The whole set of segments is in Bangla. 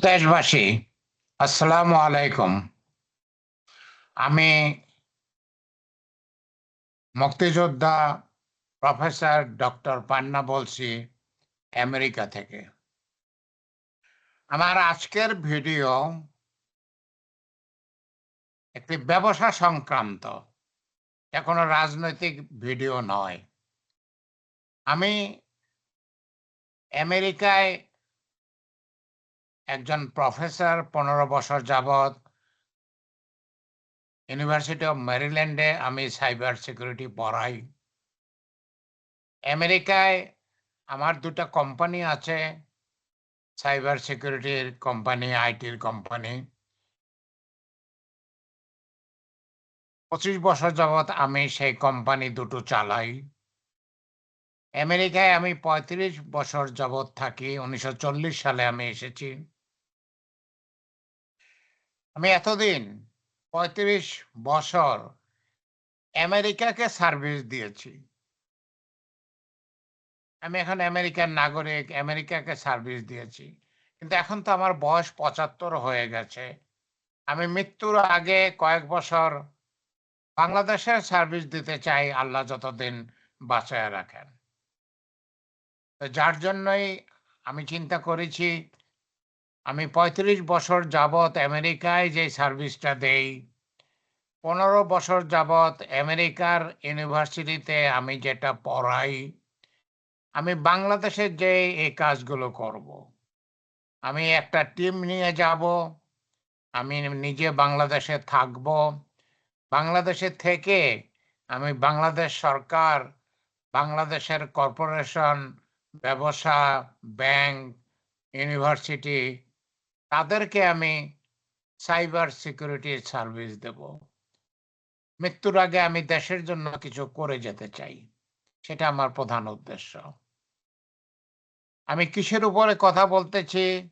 দেশবাসী, আসসালামু আলাইকুম। আমি মুক্তিযোদ্ধা প্রফেসর ডক্টর পান্না বলছি, আমেরিকা থেকে। আমার আজকের ভিডিও একটি ব্যবসা সংক্রান্ত, এটা কোনো রাজনৈতিক ভিডিও নয়। আমি আমেরিকায় একজন প্রফেসর, পনেরো বছর যাবৎ ইউনিভার্সিটি অফ মেরিল্যান্ডে আমি সাইবার সিকিউরিটি পড়াই। আমেরিকায় আমার দুটা কোম্পানি আছে সাইবার সিকিউরিটির কোম্পানি আইটির কোম্পানি পঁচিশ বছর যাবৎ আমি সেই কোম্পানি দুটো চালাই। আমেরিকায় আমি পঁয়ত্রিশ বছর যাবৎ থাকি, উনিশশো চল্লিশ সালে আমি এসেছি। আমি এতদিন পঁয়ত্রিশ বছর আমেরিকাকে সার্ভিস দিয়েছি। আমি এখন আমেরিকার নাগরিক, আমেরিকাকে সার্ভিস দিয়েছি। কিন্তু এখন তো আমার বয়স পঁচাত্তর হয়ে গেছে। আমি মৃত্যুর আগে কয়েক বছর বাংলাদেশের সার্ভিস দিতে চাই, আল্লাহ যতদিন বাঁচায় রাখেন। যার জন্যই আমি চিন্তা করেছি আমি পঁয়ত্রিশ বছর যাবৎ আমেরিকায় যে সার্ভিসটা দেই, পনেরো বছর যাবৎ আমেরিকার ইউনিভার্সিটিতে আমি যেটা পড়াই, আমি বাংলাদেশের যে এই কাজগুলো করব। আমি একটা টিম নিয়ে যাব, আমি নিজে বাংলাদেশে থাকব বাংলাদেশে থেকে আমি বাংলাদেশ সরকার, বাংলাদেশের কর্পোরেশন, ব্যবসা, ব্যাংক, ইউনিভার্সিটি তাদেরকে আমি সাইবার সিকিউরিটির সার্ভিস দেব। মৃত্যুর আগে আমি দেশের জন্য কিছু করে যেতে চাই, সেটা আমার প্রধান উদ্দেশ্য। আমি কিসের উপরে কথা বলতেছি?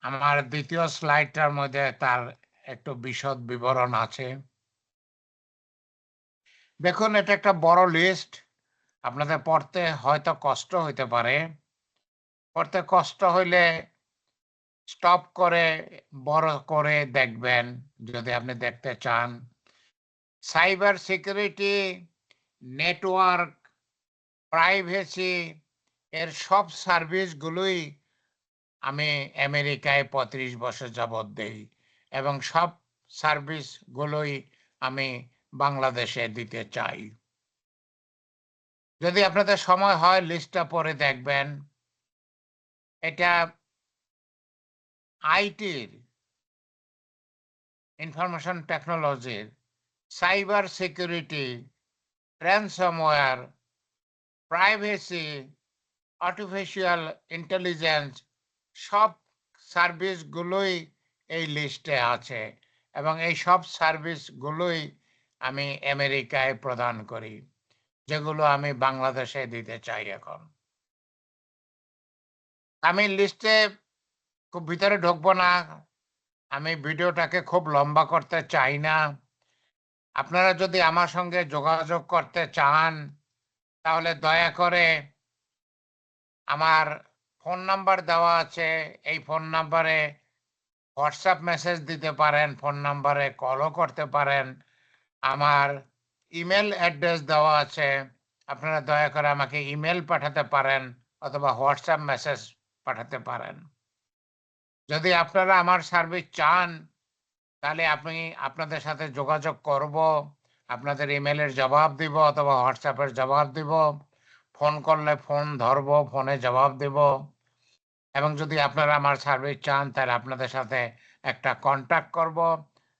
আমার দ্বিতীয় স্লাইডটার মধ্যে তার একটু বিশদ বিবরণ আছে। দেখুন, এটা একটা বড় লিস্ট। আপনাদের পড়তে হয়তো কষ্ট হইতে পারে। পড়তে কষ্ট হইলে স্টপ করে, বড় করে দেখবেন, যদি আপনি দেখতে চান। সাইবার সিকিউরিটি নেটওয়ার্ক প্রাইভেসি এর সব সার্ভিসগুলোই আমি আমেরিকায় পঁয়ত্রিশ বছর যাবৎ দেই এবং সব সার্ভিসগুলোই আমি বাংলাদেশে দিতে চাই। যদি আপনাদের সময় হয় লিস্টটা পরে দেখবেন। এটা আইটির ইনফরমেশন টেকনোলজির cyber security ransomware privacy artificial intelligence সব সার্ভিসগুলোই এই লিস্টে আছে এবং এই সব সার্ভিসগুলোই আমি আমেরিকায় প্রদান করি, যেগুলো আমি বাংলাদেশে দিতে চাই এখন। আমি লিস্টে খুব ভিতরে ঢুকবো না। আমি ভিডিওটাকে খুব লম্বা করতে চাই না। আপনারা যদি আমার সঙ্গে যোগাযোগ করতে চান, তাহলে দয়া করে আমার ফোন নাম্বার দেওয়া আছে। এই ফোন নাম্বারে হোয়াটসঅ্যাপ মেসেজ দিতে পারেন, ফোন নাম্বারে কলও করতে পারেন। আমার ইমেল অ্যাড্রেস দেওয়া আছে। আপনারা দয়া করে আমাকে ইমেল পাঠাতে পারেন অথবা হোয়াটসঅ্যাপ মেসেজ পাঠাতে পারেন। যদি আপনারা আমার সার্ভিস চান, তাহলে আপনি আপনাদের সাথে যোগাযোগ করব, আপনাদের ইমেলের জবাব দিব অথবা হোয়াটসঅ্যাপের জবাব দিব ফোন করলে ফোন ধরব ফোনে জবাব দেব। এবং যদি আপনারা আমার সার্ভিস চান, তাহলে আপনাদের সাথে একটা কন্ট্যাক্ট করব।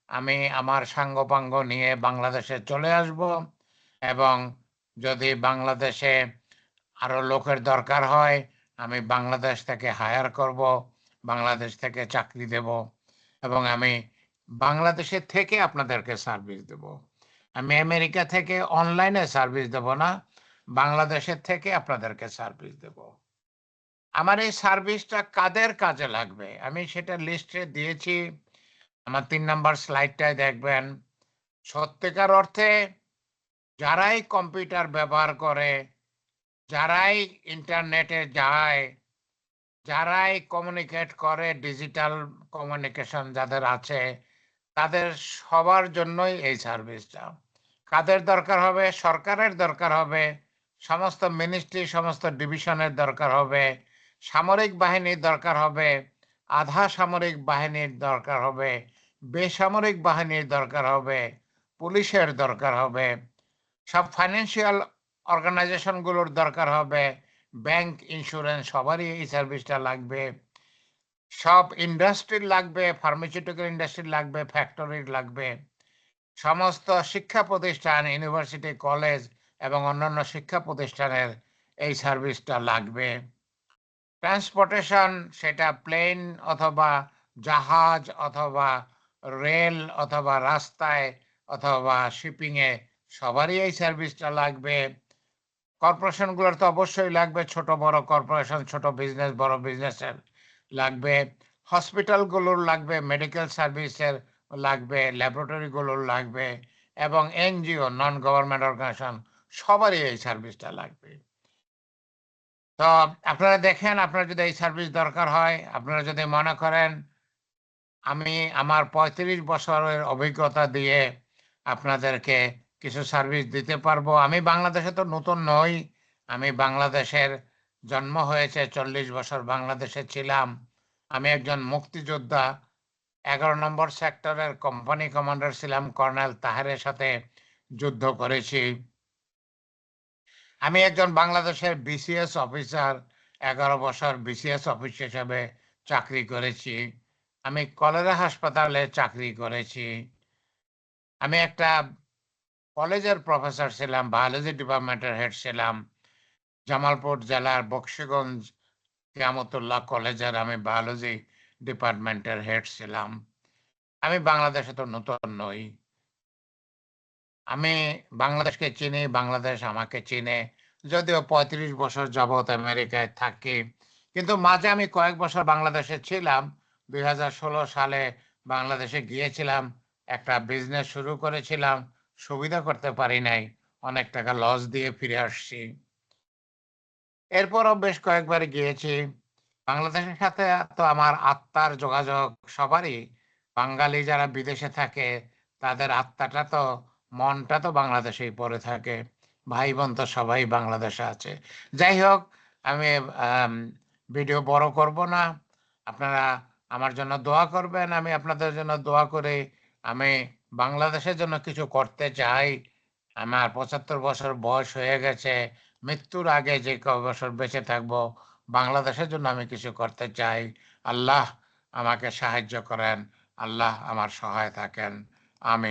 আমি আমার সাঙ্গপাঙ্গ নিয়ে বাংলাদেশে চলে আসব এবং যদি বাংলাদেশে আরও লোকের দরকার হয়, আমি বাংলাদেশ থেকে হায়ার করব। বাংলাদেশ থেকে চাকরি দেব এবং আমি বাংলাদেশের থেকে আপনাদেরকে সার্ভিস দেব। আমি আমেরিকা থেকে অনলাইনে সার্ভিস দেব না বাংলাদেশের থেকে আপনাদেরকে সার্ভিস দেব। আমার এই সার্ভিসটা কাদের কাজে লাগবে? আমি সেটা লিস্টে দিয়েছি। আমার তিন নাম্বার স্লাইডটায় দেখবেন। সত্যিকার অর্থে যারাই কম্পিউটার ব্যবহার করে, যারাই ইন্টারনেটে যায় যারাই কমিউনিকেট করে ডিজিটাল কমিউনিকেশন যাদের আছে, তাদের সবার জন্যই এই সার্ভিসটা কাদের দরকার হবে? সরকারের দরকার হবে। সমস্ত মিনিস্ট্রি সমস্ত ডিভিশনের দরকার হবে। সামরিক বাহিনীর দরকার হবে। আধা সামরিক বাহিনীর দরকার হবে। বেসামরিক বাহিনীর দরকার হবে। পুলিশের দরকার হবে। সব ফাইন্যান্সিয়াল অর্গানাইজেশনগুলোর দরকার হবে। ব্যাংক ইন্স্যুরেন্স সবারই এই সার্ভিসটা লাগবে। সব ইন্ডাস্ট্রির লাগবে ফার্মাসিউটিক্যাল ইন্ডাস্ট্রি লাগবে ফ্যাক্টরির লাগবে। সমস্ত শিক্ষা প্রতিষ্ঠান ইউনিভার্সিটি কলেজ এবং অন্যান্য শিক্ষা প্রতিষ্ঠানের এই সার্ভিসটা লাগবে। ট্রান্সপোর্টেশন সেটা প্লেন অথবা জাহাজ অথবা রেল অথবা রাস্তায় অথবা শিপিংয়ে সবারই এই সার্ভিসটা লাগবে। কর্পোরেশনগুলোর তো অবশ্যই লাগবে ছোট বড় কর্পোরেশন, ছোট বিজনেস, বড় বিজনেসের লাগবে। হসপিটালগুলোর লাগবে, মেডিকেল সার্ভিসের লাগবে, ল্যাবরেটরিগুলোর লাগবে, এবং এনজিও নন গভর্নমেন্ট অর্গানাইজেশন সবারই এই সার্ভিসটা লাগবে। তো আপনারা দেখেন, আপনার যদি এই সার্ভিস দরকার হয়, আপনারা যদি মনে করেন, আমি আমার পঁয়ত্রিশ বছরের অভিজ্ঞতা দিয়ে আপনাদেরকে কিছু সার্ভিস দিতে পারব। আমি বাংলাদেশে তো নতুন নই। আমি বাংলাদেশের জন্ম হয়েছে, চল্লিশ বছর বাংলাদেশে ছিলাম। আমি একজন মুক্তিযোদ্ধা। এগারো নম্বর সেক্টরের কোম্পানি কমান্ডার ছিলাম, কর্নেল তাহারের সাথে যুদ্ধ করেছি। আমি একজন বাংলাদেশের বিসিএস অফিসার এগারো বছর বিসিএস অফিস হিসেবে চাকরি করেছি। আমি কলেরা হাসপাতালে চাকরি করেছি। আমি একটা কলেজের প্রফেসর ছিলাম, বায়োলজি ডিপার্টমেন্টের হেড ছিলাম। জামালপুর জেলার বক্সিগঞ্জ কিয়ামতুল্লাহ কলেজের আমি বায়োলজি ডিপার্টমেন্টের হেড ছিলাম। আমি বাংলাদেশে তো নতুন নই। আমি বাংলাদেশকে চিনি, বাংলাদেশ আমাকে চিনে। যদিও পঁয়ত্রিশ বছর যাবৎ আমেরিকায় থাকি, কিন্তু মাঝে আমি কয়েক বছর বাংলাদেশে ছিলাম। দুই হাজার ষোলো সালে বাংলাদেশে গিয়েছিলাম, একটা বিজনেস শুরু করেছিলাম। সুবিধা করতে পারি নাই। অনেক টাকা লস দিয়ে ফিরে আসছি। এরপরও বেশ কয়েকবার গিয়েছি। বাংলাদেশের সাথে তো আমার আত্মার যোগাযোগ সবারই। বাঙালি যারা বিদেশে থাকে, তাদের আত্মাটা তো, মনটা তো বাংলাদেশেই পড়ে থাকে। ভাই বোন তো সবাই বাংলাদেশে আছে। যাই হোক, আমি ভিডিও বড় করব না। আপনারা আমার জন্য দোয়া করবেন। আমি আপনাদের জন্য দোয়া করে। আমি বাংলাদেশের জন্য কিছু করতে চাই। আমার পঁচাত্তর বছর বয়স হয়ে গেছে। মৃত্যুর আগে যে ক বছর বেঁচে থাকব, বাংলাদেশের জন্য আমি কিছু করতে চাই। আল্লাহ আমাকে সাহায্য করেন। আল্লাহ আমার সহায় থাকেন। আমি